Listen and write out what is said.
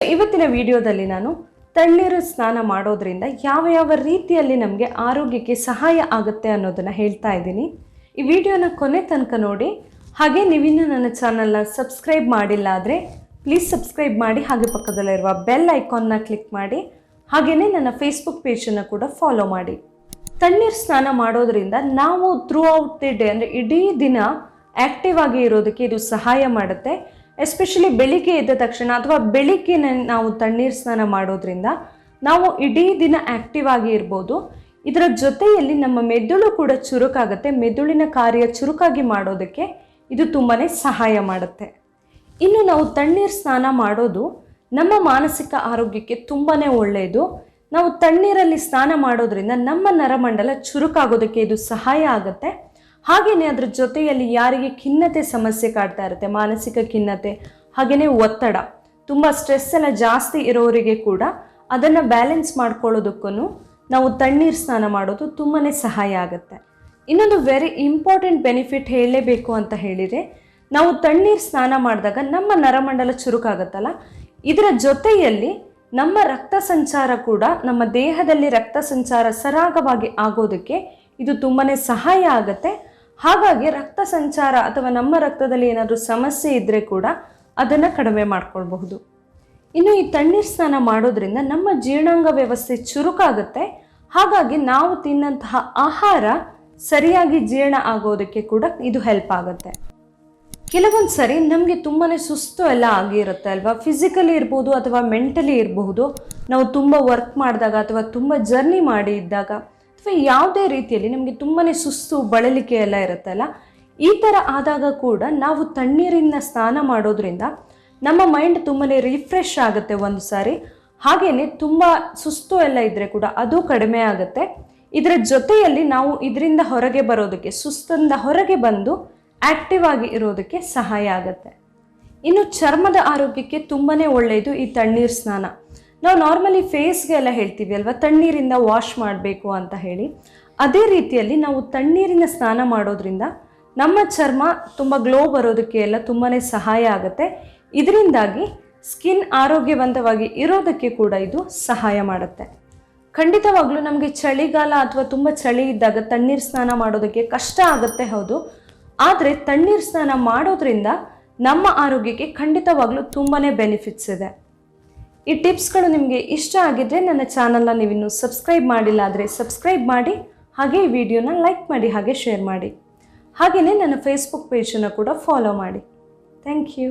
ಇವತ್ತಿನ ವಿಡಿಯೋದಲ್ಲಿ ನಾನು ತಣ್ಣೀರು ಸ್ನಾನ ಮಾಡೋದ್ರಿಂದ ಯಾವ ಯಾವ ರೀತಿಯಲ್ಲಿ ನಮಗೆ ಆರೋಗ್ಯಕ್ಕೆ ಸಹಾಯ ಆಗುತ್ತೆ ಅನ್ನೋದನ್ನು ಹೇಳ್ತಾ ಇದ್ದೀನಿ. ಈ ವಿಡಿಯೋನ ಕೊನೆ ತನಕ ನೋಡಿ. ಹಾಗೆ ನೀವಿನ್ನೂ ನನ್ನ ಚಾನಲ್ನ ಸಬ್ಸ್ಕ್ರೈಬ್ ಮಾಡಿಲ್ಲ ಆದರೆ ಪ್ಲೀಸ್ ಸಬ್ಸ್ಕ್ರೈಬ್ ಮಾಡಿ, ಹಾಗೆ ಪಕ್ಕದಲ್ಲಿರುವ ಬೆಲ್ ಐಕಾನ್ನ ಕ್ಲಿಕ್ ಮಾಡಿ ಹಾಗೆಯೇ ನನ್ನ ಫೇಸ್ಬುಕ್ ಪೇಜನ್ನು ಕೂಡ ಫಾಲೋ ಮಾಡಿ. ತಣ್ಣೀರು ಸ್ನಾನ ಮಾಡೋದ್ರಿಂದ ನಾವು ಥ್ರೂ ಔಟ್ ದಿ ಡೇ ಅಂದರೆ ಇಡೀ ದಿನ ಆ್ಯಕ್ಟಿವ್ ಆಗಿ ಇರೋದಕ್ಕೆ ಇದು ಸಹಾಯ ಮಾಡುತ್ತೆ. ಎಸ್ಪೆಷಲಿ ಬೆಳಿಗ್ಗೆ ಎದ್ದ ತಕ್ಷಣ ಅಥವಾ ಬೆಳಿಗ್ಗೆ ನಾವು ತಣ್ಣೀರು ಸ್ನಾನ ಮಾಡೋದ್ರಿಂದ ನಾವು ಇಡೀ ದಿನ ಆ್ಯಕ್ಟಿವ್ ಆಗಿ ಇರ್ಬೋದು. ಇದರ ಜೊತೆಯಲ್ಲಿ ನಮ್ಮ ಮೆದುಳು ಕೂಡ ಚುರುಕಾಗುತ್ತೆ. ಮೆದುಳಿನ ಕಾರ್ಯ ಚುರುಕಾಗಿ ಮಾಡೋದಕ್ಕೆ ಇದು ತುಂಬಾ ಸಹಾಯ ಮಾಡುತ್ತೆ. ಇನ್ನು ನಾವು ತಣ್ಣೀರು ಸ್ನಾನ ಮಾಡೋದು ನಮ್ಮ ಮಾನಸಿಕ ಆರೋಗ್ಯಕ್ಕೆ ತುಂಬಾ ಒಳ್ಳೆಯದು. ನಾವು ತಣ್ಣೀರಲ್ಲಿ ಸ್ನಾನ ಮಾಡೋದ್ರಿಂದ ನಮ್ಮ ನರಮಂಡಲ ಚುರುಕಾಗೋದಕ್ಕೆ ಇದು ಸಹಾಯ ಆಗುತ್ತೆ. ಹಾಗೆಯೇ ಅದ್ರ ಜೊತೆಯಲ್ಲಿ ಯಾರಿಗೆ ಖಿನ್ನತೆ ಸಮಸ್ಯೆ ಕಾಡ್ತಾ ಇರುತ್ತೆ, ಮಾನಸಿಕ ಖಿನ್ನತೆ ಹಾಗೆಯೇ ಒತ್ತಡ. ತುಂಬ ಸ್ಟ್ರೆಸ್ ಎಲ್ಲ ಜಾಸ್ತಿ ಇರೋರಿಗೆ ಕೂಡ ಅದನ್ನು ಬ್ಯಾಲೆನ್ಸ್ ಮಾಡ್ಕೊಳ್ಳೋದಕ್ಕೂ ನಾವು ತಣ್ಣೀರು ಸ್ನಾನ ಮಾಡೋದು ತುಂಬಾ ಸಹಾಯ ಆಗುತ್ತೆ. ಇನ್ನೊಂದು ವೆರಿ ಇಂಪಾರ್ಟೆಂಟ್ ಬೆನಿಫಿಟ್ ಹೇಳಲೇಬೇಕು ಅಂತ ಹೇಳಿದರೆ, ನಾವು ತಣ್ಣೀರು ಸ್ನಾನ ಮಾಡಿದಾಗ ನಮ್ಮ ನರಮಂಡಲ ಚುರುಕಾಗುತ್ತಲ್ಲ? ಇದರ ಜೊತೆಯಲ್ಲಿ ನಮ್ಮ ರಕ್ತ ಸಂಚಾರ ಕೂಡ ನಮ್ಮ ದೇಹದಲ್ಲಿ ರಕ್ತ ಸಂಚಾರ ಸರಾಗವಾಗಿ ಆಗೋದಕ್ಕೆ ಇದು ತುಂಬಾ ಸಹಾಯ ಆಗುತ್ತೆ. ಹಾಗಾಗಿ ರಕ್ತ ಸಂಚಾರ ಅಥವಾ ನಮ್ಮ ರಕ್ತದಲ್ಲಿ ಏನಾದರೂ ಸಮಸ್ಯೆ ಇದ್ದರೆ ಕೂಡ ಅದನ್ನು ಕಡಿಮೆ ಮಾಡ್ಕೊಳ್ಬಹುದು. ಇನ್ನು ಈ ತಣ್ಣೀರು ಸ್ನಾನ ಮಾಡೋದ್ರಿಂದ ನಮ್ಮ ಜೀರ್ಣಾಂಗ ವ್ಯವಸ್ಥೆ ಚುರುಕಾಗುತ್ತೆ. ಹಾಗಾಗಿ ನಾವು ತಿನ್ನಂತಹ ಆಹಾರ ಸರಿಯಾಗಿ ಜೀರ್ಣ ಆಗೋದಕ್ಕೆ ಕೂಡ ಇದು ಹೆಲ್ಪ್ ಆಗುತ್ತೆ. ಕೆಲವೊಂದು ಸರಿ ನಮಗೆ ತುಂಬಾ ಸುಸ್ತು ಎಲ್ಲ ಆಗಿರುತ್ತೆ ಅಲ್ವಾ? ಫಿಸಿಕಲಿ ಇರ್ಬೋದು ಅಥವಾ ಮೆಂಟಲಿ ಇರಬಹುದು ನಾವು ತುಂಬ ವರ್ಕ್ ಮಾಡಿದಾಗ ಅಥವಾ ತುಂಬ ಜರ್ನಿ ಮಾಡಿ ಇದ್ದಾಗ ಅಥವಾ ಯಾವುದೇ ರೀತಿಯಲ್ಲಿ ನಮಗೆ ತುಂಬಾ ಸುಸ್ತು, ಬಳಲಿಕೆ ಎಲ್ಲ ಇರುತ್ತಲ್ಲ, ಈ ಥರ ಆದಾಗ ಕೂಡ ನಾವು ತಣ್ಣೀರಿನ ಸ್ನಾನ ಮಾಡೋದ್ರಿಂದ ನಮ್ಮ ಮೈಂಡ್ ತುಂಬಾ ರಿಫ್ರೆಶ್ ಆಗುತ್ತೆ ಒಂದು ಸಾರಿ. ಹಾಗೆಯೇ ತುಂಬ ಸುಸ್ತು ಎಲ್ಲ ಇದ್ದರೆ ಕೂಡ ಅದು ಕಡಿಮೆ ಆಗುತ್ತೆ. ಇದರ ಜೊತೆಯಲ್ಲಿ ನಾವು ಇದರಿಂದ ಹೊರಗೆ ಬರೋದಕ್ಕೆ, ಸುಸ್ತಿಂದ ಹೊರಗೆ ಬಂದು ಆ್ಯಕ್ಟಿವ್ ಆಗಿ ಇರೋದಕ್ಕೆ ಸಹಾಯ ಆಗುತ್ತೆ. ಇನ್ನು ಚರ್ಮದ ಆರೋಗ್ಯಕ್ಕೆ ತುಂಬಾ ಒಳ್ಳೆಯದು ಈ ತಣ್ಣೀರು ಸ್ನಾನ. ನಾವು ನಾರ್ಮಲಿ ಫೇಸ್ಗೆ ಎಲ್ಲ ಹೇಳ್ತೀವಿ ಅಲ್ವಾ? ತಣ್ಣೀರಿಂದ ವಾಶ್ ಮಾಡಬೇಕು ಅಂತ ಹೇಳಿ. ಅದೇ ರೀತಿಯಲ್ಲಿ ನಾವು ತಣ್ಣೀರಿನ ಸ್ನಾನ ಮಾಡೋದ್ರಿಂದ ನಮ್ಮ ಚರ್ಮ ತುಂಬ ಗ್ಲೋ ಬರೋದಕ್ಕೆ ಎಲ್ಲ ತುಂಬಾ ಸಹಾಯ ಆಗುತ್ತೆ. ಇದರಿಂದಾಗಿ ಸ್ಕಿನ್ ಆರೋಗ್ಯವಂತವಾಗಿ ಇರೋದಕ್ಕೆ ಕೂಡ ಇದು ಸಹಾಯ ಮಾಡುತ್ತೆ. ಖಂಡಿತವಾಗ್ಲೂ ನಮಗೆ ಚಳಿಗಾಲ ಅಥವಾ ತುಂಬ ಚಳಿ ಇದ್ದಾಗ ತಣ್ಣೀರು ಸ್ನಾನ ಮಾಡೋದಕ್ಕೆ ಕಷ್ಟ ಆಗುತ್ತೆ ಹೌದು. ಆದರೆ ತಣ್ಣೀರು ಸ್ನಾನ ಮಾಡೋದ್ರಿಂದ ನಮ್ಮ ಆರೋಗ್ಯಕ್ಕೆ ಖಂಡಿತವಾಗ್ಲೂ ತುಂಬಾ ಬೆನಿಫಿಟ್ಸ್ ಇದೆ. ಈ ಟಿಪ್ಸ್ಗಳು ನಿಮಗೆ ಇಷ್ಟ ಆಗಿದ್ದರೆ ನನ್ನ ಚಾನಲ್ನ ನೀವಿನ್ನೂ ಸಬ್ಸ್ಕ್ರೈಬ್ ಮಾಡಿಲ್ಲ ಆದರೆ ಸಬ್ಸ್ಕ್ರೈಬ್ ಮಾಡಿ, ಹಾಗೆ ಈ ವಿಡಿಯೋನ ಲೈಕ್ ಮಾಡಿ, ಹಾಗೆ ಶೇರ್ ಮಾಡಿ. ಹಾಗೆಯೇ ನನ್ನ ಫೇಸ್ಬುಕ್ ಪೇಜನ್ನು ಕೂಡ ಫಾಲೋ ಮಾಡಿ. Thank you